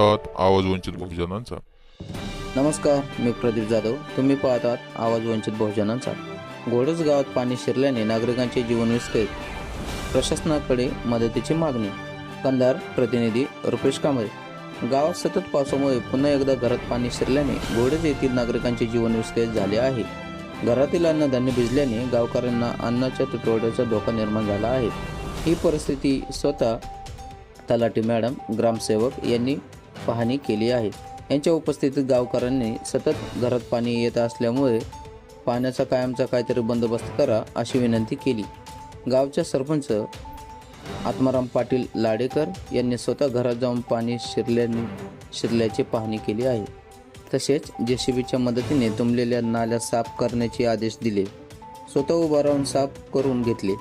आवाज वंचित बहुजनांचा. नमस्कार मी प्रदीप जाधव. तुम्ही पाहतात आवाज वंचित बहुजनांचा. घोडस गावात पाणी शिरल्याने नागरिकांचे जीवन विस्कळीत. प्रशासनाकडे मदतीची मागणी. कंधार प्रतिनिधी रुपेश कांबळे. गावात सतत पावसामुळे पुन्हा एकदा घरात पाणी शिरल्याने घोडस येथील नागरिकांचे जीवन विस्कळीत झाले आहे. घरातील अन्नधान्य भिजल्याने गावकऱ्यांना अन्नाच्या तुटवड्याचा धोका निर्माण झाला आहे. ही परिस्थिती स्वतः तलाठी मॅडम ग्रामसेवक यांनी पाहणी केली आहे. यांच्या उपस्थितीत गावकऱ्यांनी सतत घरात पाणी येत असल्यामुळे पाण्याचा कायमचा काहीतरी बंदोबस्त करा अशी विनंती केली. गावच्या सरपंच आत्माराम पाटील लाडेकर यांनी स्वतः घरात जाऊन पाणी शिरल्याने शिरल्याची पाहणी केली आहे. तसेच जे सी बीच्या मदतीने तुंबलेल्या नाल्या साफ करण्याचे आदेश दिले. स्वतः उभा राहून साफ करून घेतले.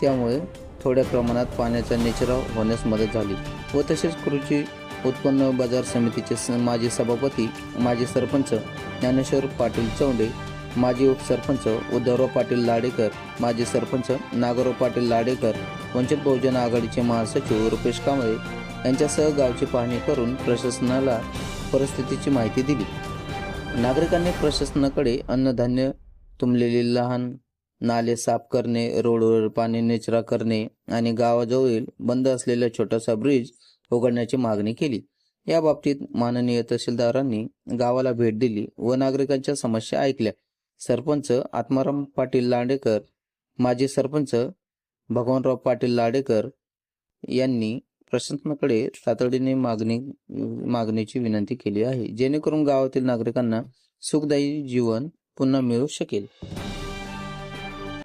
त्यामुळे थोड्या प्रमाणात पाण्याचा निचराव होण्यास मदत झाली व तसेच कृषी उत्पन्न बाजार समितीचे माजी सभापती माजी सरपंच ज्ञानेश्वर पाटील चौंडे माजी उपसरपंच उद्धवराव पाटील लाडेकर माजी सरपंच नागराव पाटील लाडेकर वंचित बहुजन आघाडीचे महासचिव रुपेश कांबळे यांच्यासह गावची पाहणी करून प्रशासनाला परिस्थितीची माहिती दिली. नागरिकांनी प्रशासनाकडे अन्नधान्य तुंबलेली लहान नाले साफ करणे रोडवर पाणी निचरा करणे आणि गावाजवळील बंद असलेला छोटासा ब्रिज उघडण्याची मागणी केली. या बाबतीत माननीय तहसीलदारांनी गावाला भेट दिली व नागरिकांच्या समस्या ऐकल्या. सरपंच आत्माराम पाटील लांडेकर माजी सरपंच भगवानराव पाटील लाडेकर यांनी प्रशासनाकडे तातडीने मागणी मागणीची विनंती केली आहे जेणेकरून गावातील नागरिकांना सुखदायी जीवन पुन्हा मिळू शकेल.